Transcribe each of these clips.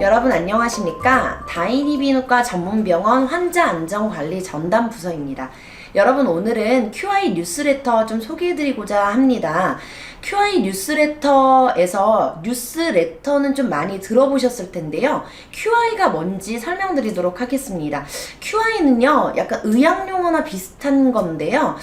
여러분 안녕하십니까? 다이니 비누과 전문병원 환자 안전관리 전담 부서입니다. 여러분 오늘은 QI 뉴스레터 좀 소개해드리고자 합니다. QI 뉴스레터에서 뉴스레터는 좀 많이 들어보셨을 텐데요. QI가 뭔지 설명드리도록 하겠습니다. QI는요, 약간 의학 용어나 비슷한 건데요.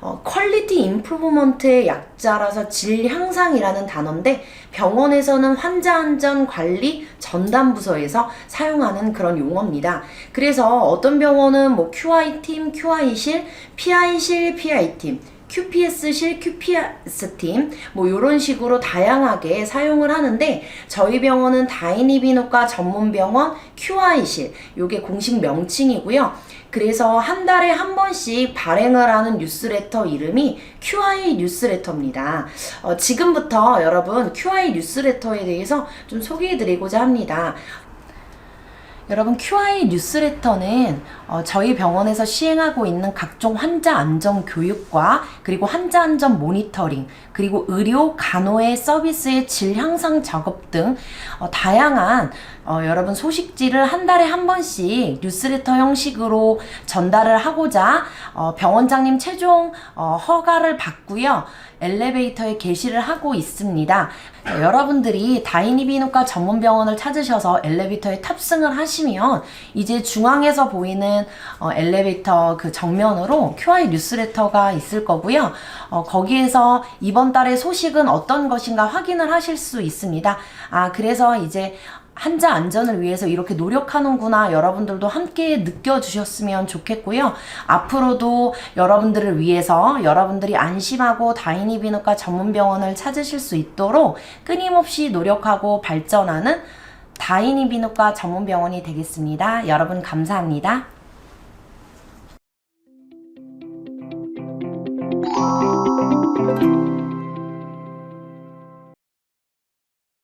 어, 퀄리티 임프루브먼트의 약자라서 질 향상이라는 단어인데 병원에서는 환자 안전 관리 전담 부서에서 사용하는 그런 용어입니다. 그래서 어떤 병원은 뭐 QI 팀, QI실, PI실, PI팀 QPS실, QPS팀, 뭐, 요런 식으로 다양하게 사용을 하는데, 저희 병원은 다이니비누과 전문병원 QI실, 요게 공식 명칭이고요. 그래서 한 달에 한 번씩 발행을 하는 뉴스레터 이름이 QI 뉴스레터입니다. 어, 지금부터 여러분 QI 뉴스레터에 대해서 좀 소개해드리고자 합니다. 여러분 QI 뉴스레터는 어, 저희 병원에서 시행하고 있는 각종 환자 안전 교육과 그리고 환자 안전 모니터링 그리고 의료 간호의 서비스의 질 향상 작업 등 어, 다양한 어, 여러분 소식지를 한 달에 한 번씩 뉴스레터 형식으로 전달을 하고자 어, 병원장님 최종 어, 허가를 받고요. 엘리베이터에 게시를 하고 있습니다. 어, 여러분들이 다이니비누과 전문병원을 찾으셔서 엘리베이터에 탑승을 하시 면 이제 중앙에서 보이는 어, 엘리베이터 그 정면으로 QI 뉴스레터가 있을 거고요. 어, 거기에서 이번 달의 소식은 어떤 것인가 확인을 하실 수 있습니다. 아, 그래서 이제 환자 안전을 위해서 이렇게 노력하는구나 여러분들도 함께 느껴주셨으면 좋겠고요. 앞으로도 여러분들을 위해서 여러분들이 안심하고 다이니 비누과 전문병원을 찾으실 수 있도록 끊임없이 노력하고 발전하는 다이니 비누과 전문병원이 되겠습니다. 여러분 감사합니다.